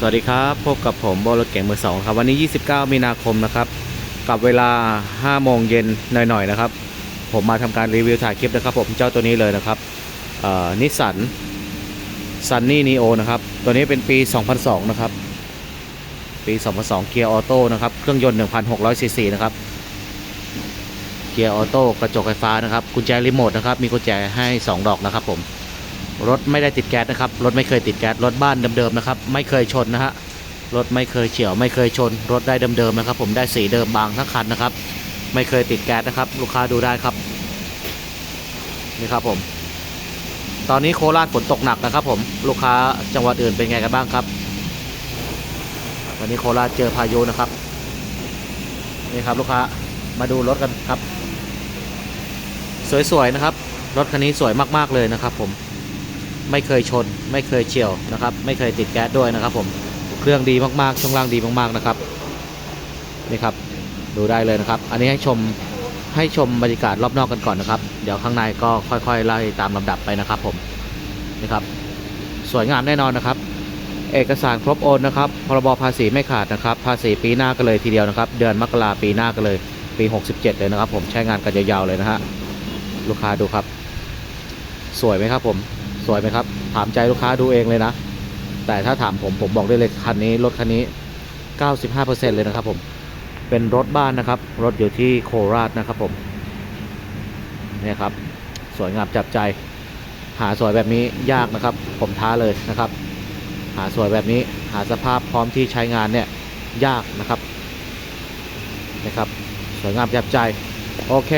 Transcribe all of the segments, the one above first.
สวัสดีครับพบกับผมโบรถเก่งมือสองครับวันนี้ 29 มีนาคมนะครับ กับเวลา 5 โมงเย็นหน่อยๆนะครับ ผมมาทำการรีวิวถ่ายคลิปนะครับ ผมเจ้าตัวนี้เลยนะครับนิสสันซันนี่นีโอนะครับ ตัวนี้เป็นปี 2002 นะครับ ปี 2002 เกียร์ออโต้นะครับ เครื่องยนต์1,600ซีซีนะครับ เกียร์ออโต้กระจกไฟฟ้านะครับ กุญแจรีโมทนะครับ มีกุญแจให้ 2 ดอกนะครับผม รถไม่ได้ติดแก๊สนะครับ รถไม่เคยติดแก๊ส รถบ้านเดิมๆนะครับ ไม่เคยชนนะฮะ รถไม่เคยเฉียว ไม่เคยชน รถได้เดิมๆนะครับ ผมได้สีเดิมบางทั้งคันนะครับ ไม่เคยติดแก๊สนะครับ ลูกค้าดูได้ครับ นี่ครับผม ตอนนี้โคราชฝนตกหนักนะครับ ผม ลูกค้าจังหวัดอื่นเป็นไงกันบ้างครับ วันนี้โคราชเจอพายุนะครับ นี่ครับลูกค้า มาดูรถกันครับ สวยๆนะครับ รถคันนี้สวยมากๆเลยนะครับ ผม ไม่เคยชน ไม่เคยเฉียวนะครับ ไม่เคยติดแก๊สด้วยนะครับ ผมเครื่องดีมากๆ ช่วงล่างดีมากๆนะครับนี่ครับดูได้เลยนะครับ อันนี้ให้ชมให้ชมบรรยากาศรอบนอกกันก่อนนะครับ เดี๋ยวข้างในก็ค่อยๆไล่ตามลำดับไปนะครับ ผมนี่ครับ สวยงามแน่นอนนะครับ เอกสารครบโอนนะครับพรบภาษีไม่ขาดนะครับ ภาษีปีหน้ากันเลยทีเดียวนะครับ เดือนมกราปีหน้ากันเลยปี 67 เลยนะครับ ผมใช้งานกันยาวๆเลยนะฮะลูกค้าดูครับ สวยไหมครับผม สวยไหมครับ ถามใจลูกค้าดูเองเลยนะ แต่ถ้าถามผมผมบอกได้เลยคันนี้รถคันนี้ 95%เลยนะครับผมเป็นรถบ้านนะครับ รถอยู่ที่โคราชนะครับผมเนี่ยครับ สวยงามจับใจ หาสวยแบบนี้ยากนะครับ ผมท้าเลยนะครับ หาสวยแบบนี้หาสภาพพร้อมที่ใช้งานเนี่ยยากนะครับนะครับสวยงามจับใจ โอเค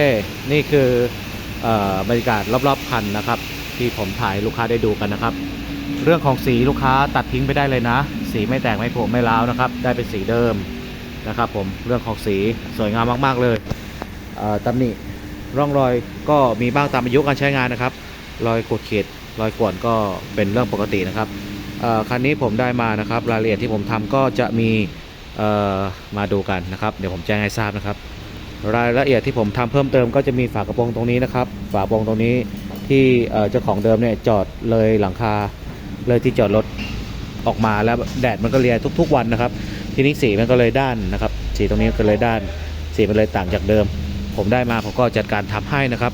นี่คือออบรรยากาศรอบๆคันนะครับ ที่ผมถ่ายลูกค้าได้ดูกันนะครับ เรื่องของสีลูกค้าตัดทิ้งไปได้เลยนะ สีไม่แตกไม่โผล่ไม่ร้าวนะครับ ได้เป็นสีเดิมนะครับ ผมเรื่องของสีสวยงามมาก ๆ เลยเตำหนิร่องรอยก็มีบ้างตามอายุการใช้งานนะครับ รอยขูดขีดรอยข่วนก็เป็นเรื่องปกตินะครับคันนี้ผมได้มานะครับรายละเอียดที่ผมทำก็จะมีมาดูกันนะครับ เดี๋ยวผมแจ้งให้ทราบนะครับ รายละเอียดที่ผมทำเพิ่มเติมก็จะมีฝากระโปรงตรงนี้นะครับ ฝากระโปรงตรงนี้ ที่เจ้าของเดิมเนี่ยจอดเลยหลังคาเลยที่จอดรถออกมาแล้วแดดมันก็เลียทุก ๆ วันนะครับ ทีนี้สีมันก็เลยด้านนะครับ สีตรงนี้ก็เลยด้าน สีมันเลยต่างจากเดิม ผมได้มาผมก็จัดการทำให้นะครับ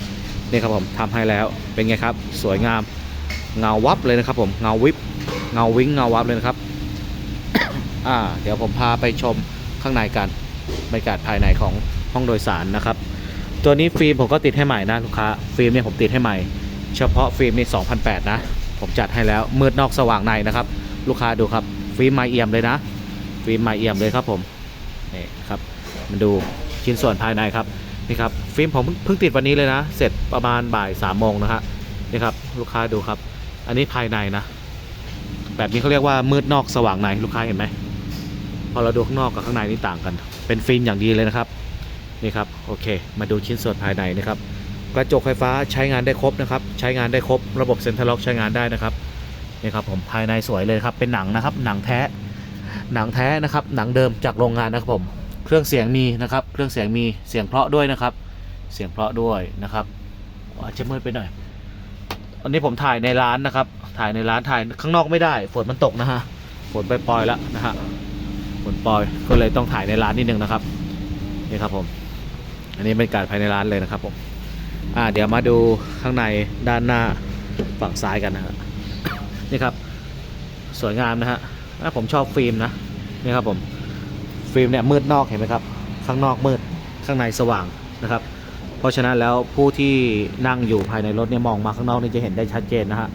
นี่ครับผมทำให้แล้วเป็นไงครับ สวยงามเงาวับเลยนะครับ ผมเงาวิบเงาวิ้งเงาวับเลยนะครับอ่าเดี๋ยวผมพาไปชมข้างในกันบรรยากาศภายในของห้องโดยสารนะครับ ตัวนี้ฟิล์มผมก็ติดให้ใหม่นะลูกค้าฟิล์มเนี่ยผมติดให้ใหม่ เฉพาะฟิล์มนี่2,008นะ ผมจัดให้แล้วมืดนอกสว่างในนะครับ ลูกค้าดูครับ ฟิล์มไมเอียมเลยนะ ฟิล์มไมเอียมเลยครับผมนี่ครับมาดูชิ้นส่วนภายในครับนี่ครับฟิล์มผมเพิ่งเพิ่งติดวันนี้เลยนะ เสร็จประมาณบ่ายสามโมงนะฮะนี่ครับลูกค้าดูครับ อันนี้ภายในนะ แบบนี้เขาเรียกว่ามืดนอกสว่างในลูกค้าเห็นไหมพอเราดูข้างนอกกับข้างในนี่ต่างกัน เป็นฟิล์มอย่างดีเลยนะครับนี่ครับโอเค มาดูชิ้นส่วนภายในนะครับ กระจกไฟฟ้าใช้งานได้ครบนะครับ ใช้งานได้ครบ ระบบเซ็นทรัลล็อกใช้งานได้นะครับนี่ครับผมภายในสวยเลยครับเป็นหนังนะครับ หนังแท้ หนังแท้นะครับ หนังเดิมจากโรงงานนะครับผม เครื่องเสียงมีนะครับ เครื่องเสียงมีเสียงเพราะด้วยนะครับ เสียงเพราะด้วยนะครับอาจจะมืดไปหน่อยวันนี้ผมถ่ายในร้านนะครับ ถ่ายในร้านถ่ายข้างนอกไม่ได้ฝนมันตกนะฮะฝนปล่อยๆแล้วนะฮะฝนปล่อยก็เลยต้องถ่ายในร้านนิดนึงนะครับนี่ครับผม อันนี้เป็นการภายในร้านเลยนะครับผม อ่าเดี๋ยวมาดูข้างในด้านหน้าฝั่งซ้ายกันนะฮะนี่ครับ สวยงามนะฮะผมชอบฟิล์มนะนี่ครับผมฟิล์มเนี่ยมืดนอกเห็นไหมครับ ข้างนอกมืดข้างในสว่างนะครับ เพราะฉะนั้นแล้วผู้ที่นั่งอยู่ภายในรถเนี่ยมองมาข้างนอกนี่จะเห็นได้ชัดเจนนะฮะ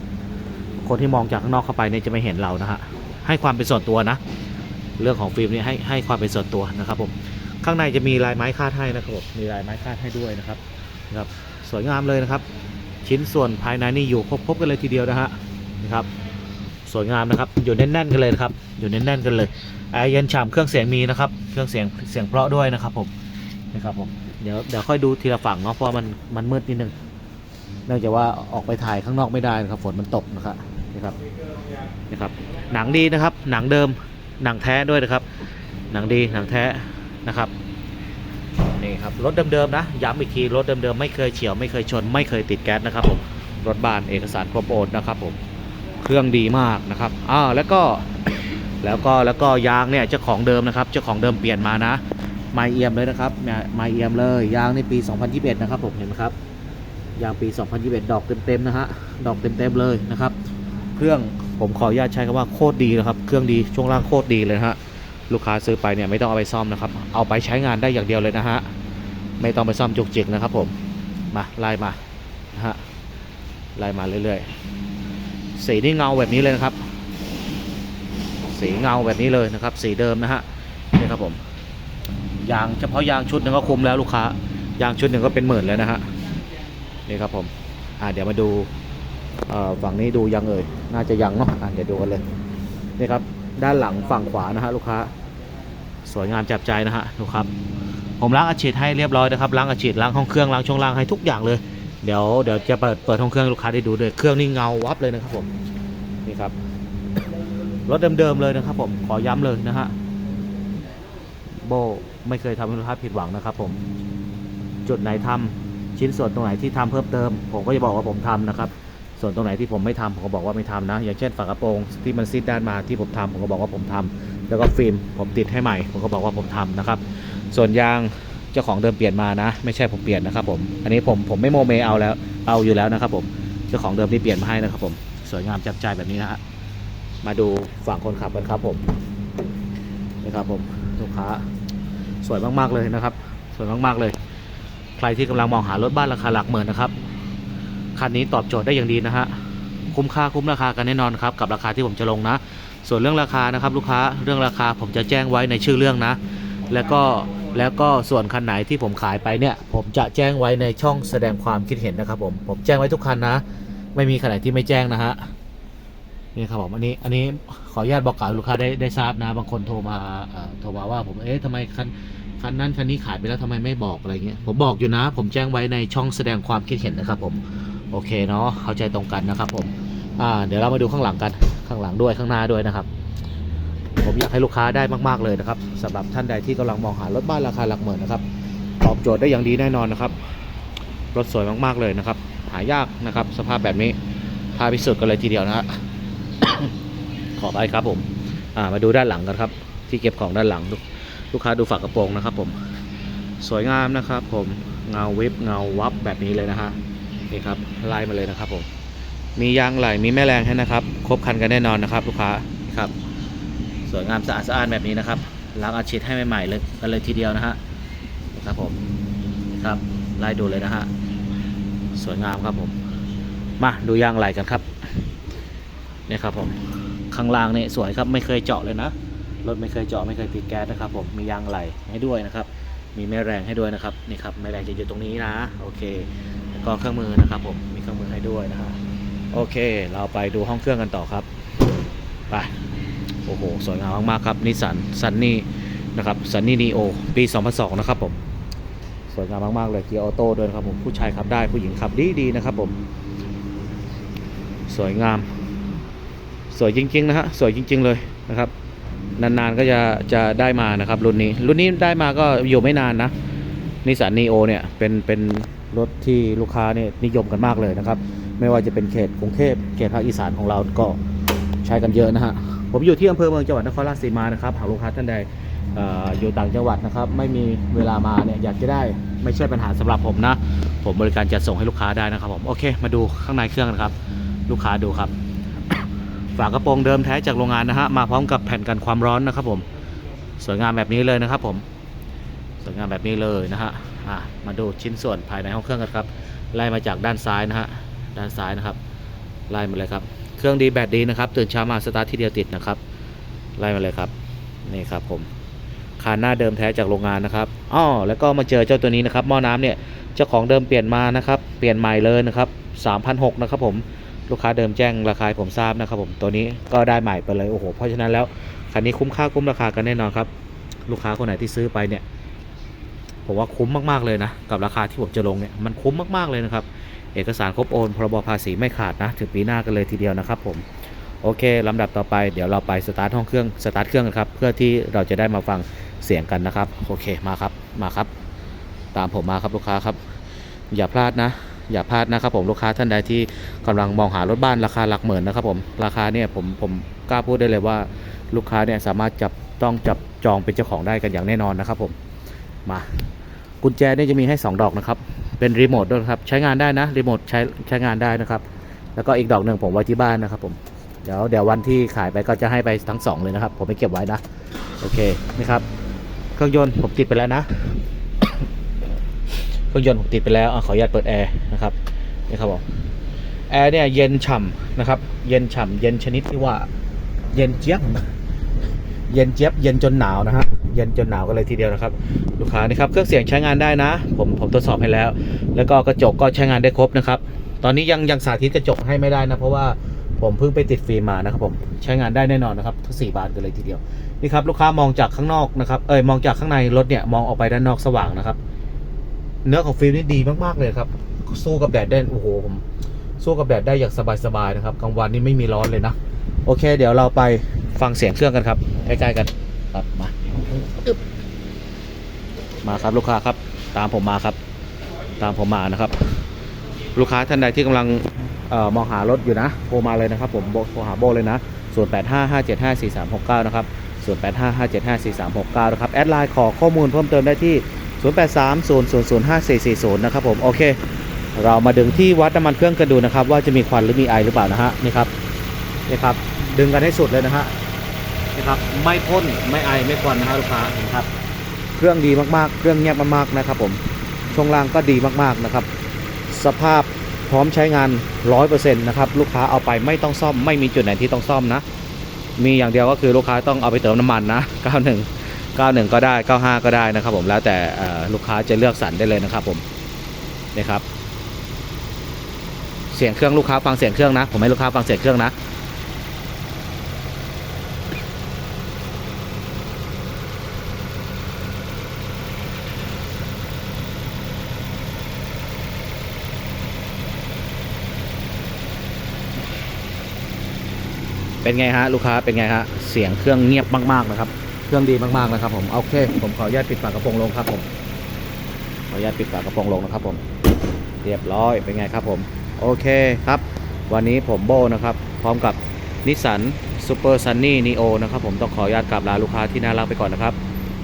คนที่มองจากข้างนอกเข้าไปเนี่ยจะไม่เห็นเรานะฮะให้ความเป็นส่วนตัวนะ เรื่องของฟิล์มนี่ให้ให้ความเป็นส่วนตัวนะครับผมข้างในจะมีลายไม้คาดให้นะครับผมมีลายไม้คาดให้ด้วยนะครับนะครับ สวยงามเลยนะครับ ชิ้นส่วนภายในนี่อยู่ครบๆกันเลยทีเดียวนะฮะนะครับสวยงามนะครับอยู่แน่นๆกันเลยนะครับอยู่แน่นๆกันเลยแอเย็นฉ่ำเครื่องเสียงมีนะครับ เครื่องเสียงเสียงเพราะด้วยนะครับผมนะครับผมเดี๋ยวเดี๋ยวค่อยดูทีละฝั่งเนาะเพราะมันมันมืดนิดนึงเนื่องจากว่าออกไปถ่ายข้างนอกไม่ได้นะครับฝนมันตกนะครับนะครับนะครับหนังดีนะครับ หนังเดิมหนังแท้ด้วยนะครับ หนังดีหนังแท้นะครับ นี่ครับรถเดิมๆนะย้ำอีกทีรถเดิมๆไม่เคยเฉียวไม่เคยชน ไม่เคยติดแก๊สนะครับผมรถบ้านเอกสารครบโอนนะครับผมเครื่องดีมากนะครับอ่าแล้วก็แล้วก็แล้วก็ยางเนี่ยเจ้าของเดิมนะครับเจ้าของเดิมเปลี่ยนมานะไมเอียมเลยนะครับไมเอียมเลยยางในปี 2021 นะครับผมเห็นไหมครับยางปี 2021 ดอกเต็มๆนะฮะดอกเต็มๆเลยนะครับ เครื่องผมขออนุญาตใช้คำว่าโคตรดีนะครับ เครื่องดีช่วงล่างโคตรดีเลยฮะลูกค้าซื้อไปเนี่ยไม่ต้องเอาไปซ่อมนะครับ เอาไปใช้งานได้อย่างเดียวเลยนะฮะ ไม่ต้องไปซ่อมจุกจิกนะครับผมมาไล่มานะฮะไล่มาเรื่อยๆ สีนี่เงาแบบนี้เลยนะครับ สีเงาแบบนี้เลยนะครับ สีเดิมนะฮะนี่ครับผมยางเฉพาะยางชุดหนึ่งก็คุ้มแล้วลูกค้ายางชุดหนึ่งก็เป็นหมื่นแล้วนะฮะนี่ครับผมอ่าเดี๋ยวมาดูเอ่อฝั่งนี้ดูยังเอ่ยน่าจะยังเนาะอะเดี๋ยวดูกันเลยนี่ครับด้านหลังฝั่งขวานะฮะลูกค้า สวยงามจับใจนะฮะลูกครับ ผมล้างอาชีดให้เรียบร้อยนะครับล้างอาชีดล้างห้องเครื่องล้างช่วงล่างให้ทุกอย่างเลยเดี๋ยวเดี๋ยวจะเปิดเปิดห้องเครื่องลูกค้าได้ดูเลยเครื่องนี่เงาวับเลยนะครับผมนี่ครับรถเดิมๆเลยนะครับ ผมขอย้ำเลยนะฮะโบไม่เคยทำให้ลูกค้าผิดหวังนะครับ ผมจุดไหนทำชิ้นส่วนตรงไหนที่ทำเพิ่มเติม ผมก็จะบอกว่าผมทำนะครับ ส่วนตรงไหนที่ผมไม่ทำผมก็บอกว่าไม่ทำนะ อย่างเช่นฝากระโปรงที่มันซีดด้านมาที่ผมทำผมก็บอกว่าผมทำแล้วก็ฟิล์มผมติดให้ใหม่ ผมก็บอกว่าผมทำนะครับ ส่วนยางเจ้าของเดิมเปลี่ยนมานะ ไม่ใช่ผมเปลี่ยนนะครับผมอันนี้ผมผมไม่โมเมเอาแล้วเอาอยู่แล้วนะครับผมเจ้าของเดิมที่เปลี่ยนมาให้นะครับผมสวยงามจับใจแบบนี้นะฮะมาดูฝั่งคนขับกันครับผมนี่ครับผมลูกค้าสวยมากๆเลยนะครับ สวยมากๆเลย ใครที่กำลังมองหารถบ้านราคาหลักหมื่นนะครับคันนี้ตอบโจทย์ได้อย่างดีนะฮะคุ้มค่าคุ้มราคากันแน่นอนครับกับราคาที่ผมจะลงนะ ส่วนเรื่องราคานะครับ ลูกค้าเรื่องราคาผมจะแจ้งไว้ในชื่อเรื่องนะ แล้วก็ แล้วก็ส่วนคันไหนที่ผมขายไปเนี่ย ผมจะแจ้งไว้ในช่องแสดงความคิดเห็นนะครับ ผมผมแจ้งไว้ทุกคันนะ ไม่มีคันไหนที่ไม่แจ้งนะฮะนี่ครับผมอันนี้อันนี้ขออนุญาตบอกกล่าวลูกค้าได้ได้ทราบนะ บางคนโทรมาโทรมาว่าผมเอ๊ะทำไมคันคันนั้นคันนี้ขายไปแล้วทำไมไม่บอกอะไรเงี้ยผมบอกอยู่นะ ผมแจ้งไว้ในช่องแสดงความคิดเห็นนะครับ ผมโอเคเนาะเข้าใจตรงกันนะครับ ผมอ่าเดี๋ยวเรามาดูข้างหลังกันข้างหลังด้วยข้างหน้าด้วยนะครับ ผมอยากให้ลูกค้าได้มากๆเลยนะครับสำหรับท่านใดที่กำลังมองหารถบ้านราคาหลักหมื่นนะครับตอบโจทย์ได้อย่างดีแน่นอนนะครับรถสวยมากๆเลยนะครับ หายากนะครับ สภาพแบบนี้พาพิสูจน์กันเลยทีเดียวนะฮะขอไปครับผมมาดูด้านหลังกันครับ ที่เก็บของด้านหลังลูกค้าดูฝากระโปรงนะครับ ผม สวยงามนะครับผมเงาวิบเงาวับแบบนี้เลยนะฮะนี่ครับไล่มาเลยนะครับผมมียางไหลมีแม่แรงให้นะครับ ครบคันกันแน่นอนนะครับ ลูกค้าครับ สวยงามสะอาดสะอาดแบบนี้นะครับล้างอาชีพให้ใหม่ๆเลยกันเลยทีเดียวนะฮะครับผมครับไล่ดูเลยนะฮะสวยงามครับผม มาดูยางไหลกันครับนี่ครับผมข้างล่างนี่สวยครับไม่เคยเจาะเลยนะรถไม่เคยเจาะไม่เคยติดแก๊สนะครับผมมียางไหลให้ด้วยนะครับ มีแม่แรงให้ด้วยนะครับนี่ครับแม่แรงจะอยู่ตรงนี้นะโอเคแล้วก็เครื่องมือนะครับผมมีเครื่องมือให้ด้วยนะฮะโอเค เราไปดูห้องเครื่องกันต่อครับไป อ้โห สวยงามมาก ๆ ครับนิสสันซันนี่นะครับซันนี่นีโอปี 2002 นะครับผม สวยงามมาก ๆ เลยเกียร์ออโต้ด้วยนะครับผม ผู้ชายขับได้ผู้หญิงขับดีดีนะครับผม สวยงาม สวยจริง ๆ นะฮะ สวยจริง ๆ เลยนะครับ นาน ๆ ก็จะจะได้มานะครับ รุ่นนี้ รุ่นนี้ได้มาก็อยู่ไม่นานนะนิสสันนีโอเนี่ยเป็นเป็นรถที่ลูกค้าเนี่ยนิยมกันมากเลยนะครับ ไม่ว่าจะเป็นเขตกรุงเทพเขตภาคอีสานของเราก็ใช้กันเยอะนะฮะ ผมอยู่ที่อำเภอเมืองจังหวัดนครราชสีมานะครับหากลูกค้าท่านใดอยู่ต่างจังหวัดนะครับ ไม่มีเวลามาเนี่ยอยากจะได้ไม่ใช่ปัญหาสำหรับผมนะ ผมบริการจัดส่งให้ลูกค้าได้นะครับผมโอเค มาดูข้างในเครื่องกันครับ ลูกค้าดูครับ ฝากระโปรงเดิมแท้จากโรงงานนะฮะมาพร้อมกับแผ่นกันความร้อนนะครับผมสวยงามแบบนี้เลยนะครับ ผมสวยงามแบบนี้เลยนะฮะมาดูชิ้นส่วนภายในห้องเครื่องกันครับไล่มาจากด้านซ้ายนะฮะด้านซ้ายนะครับไล่มาเลยครับ เครื่องดีแบตดีนะครับ ตื่นเช้ามาสตาร์ทที่เดียวติดนะครับ ไล่มาเลยครับ นี่ครับผมคานหน้าเดิมแท้จากโรงงานนะครับอ้อแล้วก็มาเจอเจ้าตัวนี้นะครับหม้อน้ำเนี่ย เจ้าของเดิมเปลี่ยนมานะครับ เปลี่ยนใหม่เลยนะครับ3,600นะครับผม ลูกค้าเดิมแจ้งราคาผมทราบนะครับผม ตัวนี้ก็ได้ใหม่ไปเลย โอ้โห เพราะฉะนั้นแล้วคันนี้คุ้มค่าคุ้มราคากันแน่นอนครับ ลูกค้าคนไหนที่ซื้อไปเนี่ย ผมว่าคุ้มมากๆเลยนะ กับราคาที่ผมจะลงเนี่ย มันคุ้มมากๆเลยนะครับ เอกสารครบโอนพรบภาษีไม่ขาดนะ ถึงปีหน้ากันเลยทีเดียวนะครับผมโอเคลำดับต่อไปเดี๋ยวเราไปสตาร์ทห้องเครื่องสตาร์ทเครื่องกันครับเพื่อที่เราจะได้มาฟังเสียงกันนะครับโอเคมาครับมาครับ ตามผมมาครับลูกค้าครับ อย่าพลาดนะ อย่าพลาดนะครับผมลูกค้าท่านใดที่กำลังมองหารถบ้านราคาหลักหมื่นนะครับผมราคาเนี่ยผมผมกล้าพูดได้เลยว่าลูกค้าเนี่ยสามารถจับต้องจับจองเป็นเจ้าของได้กันอย่างแน่นอนนะครับผมมากุญแจเนี่ยจะมีให้ 2 ดอกนะครับ เป็นรีโมทด้วยครับใช้งานได้นะรีโมทใช้ใช้งานได้นะครับ แล้วก็อีกดอกหนึ่งผมไว้ที่บ้านนะครับผมเดี๋ยวเดี๋ยววันที่ขายไปก็จะให้ไปทั้งสองเลยนะครับ ผมไม่เก็บไว้นะ โอเคนี่ครับ เครื่องยนต์ผมติดไปแล้วนะเครื่องยนต์ผมติดไปแล้วอะขออนุญาตเปิดแอร์นะครับนี่ครับผมแอร์เนี่ยเย็นฉ่ำนะครับ เย็นฉ่ำเย็นชนิดที่ว่า เย็นเจี๊ยบ เย็นเจี๊ยบ เย็นจนหนาวนะฮะ ย็นจนหนาวกันเลยทีเดียวนะครับลูกค้านี่ครับเครื่องเสียงใช้งานได้นะ ผมผมตรวจสอบให้แล้ว แล้วก็กระจกก็ใช้งานได้ครบนะครับ ตอนนี้ยังยังสาธิตกระจกให้ไม่ได้นะ เพราะว่าผมเพิ่งไปติดฟิล์มมานะครับผมใช้งานได้แน่นอนนะครับทั้ง4บานกันเลยทีเดียวนี่ครับลูกค้ามองจากข้างนอกนะครับเอยมองจากข้างในรถเนี่ยมองออกไปด้านนอกสว่างนะครับ เนื้อของฟิล์มนี่ดีมากๆเลยครับสู้กับแดดได้โอ้โหผมสู้กับแดดได้อย่างสบายๆนะครับกลางวันนี่ไม่มีร้อนเลยนะ โอเค เดี๋ยวเราไปฟังเสียงเครื่องกันครับใกล้ๆกันครับมา อึบมาครับลูกค้าครับ ตามผมมาครับ ตามผมมานะครับ ลูกค้าท่านใดที่กำลังออมองหารถอยู่นะโทรมาเลยนะครับ ผมโทรหาโบเลยนะ0 8 5 5 7 5 4 3 6 9นะครับ0 8 5 5 7 5 4 3 6 9นะครับแอดไลน์ขอข้อมูลเพิ่มเติมได้ที่ 0 8 3 0 0 0 5 4 4 0 นะครับผมโอเค เรามาดึงที่วัดน้ำมันเครื่องกันดูนะครับ ว่าจะมีควันหรือมีไอหรือเปล่านะฮะนี่ครับนี่ครับ ดึงกันให้สุดเลยนะฮะ นี่ครับ ไม่พ่นไม่ไอไม่ควันนะฮะลูกค้าเห็นครับ เครื่องดีมากๆ เครื่องเงียบมากๆนะครับ ผมช่วงล่างก็ดีมากๆนะครับ สภาพพร้อมใช้งาน 100%นะครับลูกค้าเอาไปไม่ต้องซ่อมไม่มีจุดไหนที่ต้องซ่อมนะ มีอย่างเดียวก็คือลูกค้าต้องเอาไปเติมน้ำมันนะ 91 91 ก็ได้ 95 ก็ได้นะครับผมแล้วแต่ลูกค้าจะเลือกสรรได้เลยนะครับผมนี่ครับเสียงเครื่องลูกค้าฟังเสียงเครื่องนะ ผมให้ลูกค้าฟังเสียงเครื่องนะ เป็นไงฮะลูกค้าเป็นไงฮะเสียงเครื่องเงียบมากๆนะครับ เครื่องดีมากๆนะครับ ผมโอเค ผมขออนุญาตปิดฝากระโปรงลงครับผมขออนุญาตปิดฝากระโปรงลงนะครับผม เรียบร้อยเป็นไงครับผม โอเคครับ วันนี้ผมโบนะครับ พร้อมกับนิสสันซูเปอร์ซันนี่นีโอนะครับผมต้องขออนุญาตกลับลาลูกค้าที่น่ารักไปก่อนนะครับ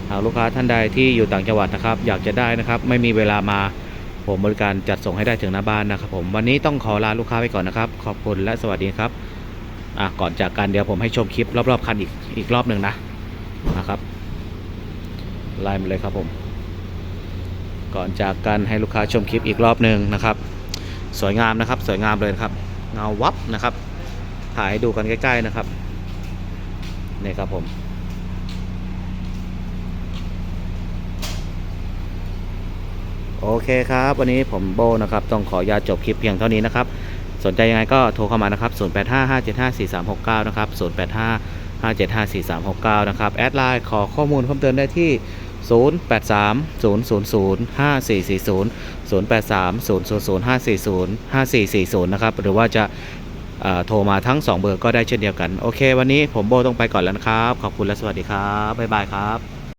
หากลูกค้าท่านใดที่อยู่ต่างจังหวัดนะครับ อยากจะได้นะครับ ไม่มีเวลามาผมบริการจัดส่งให้ได้ถึงหน้าบ้านนะครับ ผมวันนี้ต้องขอลาลูกค้าไปก่อนนะครับ ขอบคุณและสวัสดีครับ อะก่อนจากกันเดี๋ยวผมให้ชมคลิปรอบๆคันอีกอีกรอบหนึ่งนะนะครับไล่มาเลยครับผม ก่อนจากกันให้ลูกค้าชมคลิปอีกรอบหนึ่งนะครับ สวยงามนะครับ สวยงามเลยครับ เงาวับนะครับ ถ่ายให้ดูกันใกล้ ๆนะครับนี่ครับผมโอเคครับ วันนี้ผมโบนะครับ ต้องขออนุญาตจบคลิปเพียงเท่านี้นะครับ สนใจยังไงก็โทรเข้ามานะครับ 0855754369 นะครับ 0855754369 นะครับ แอดไลน์ขอข้อมูลเพิ่มเติมได้ที่ 0830005440 0830005440 5440 นะครับ หรือว่าจะโทรมาทั้ง 2 เบอร์ก็ได้เช่นเดียวกัน โอเค วันนี้ผมโบต้องไปก่อนแล้วนะครับ ขอบคุณและสวัสดีครับ บ๊ายบายครับ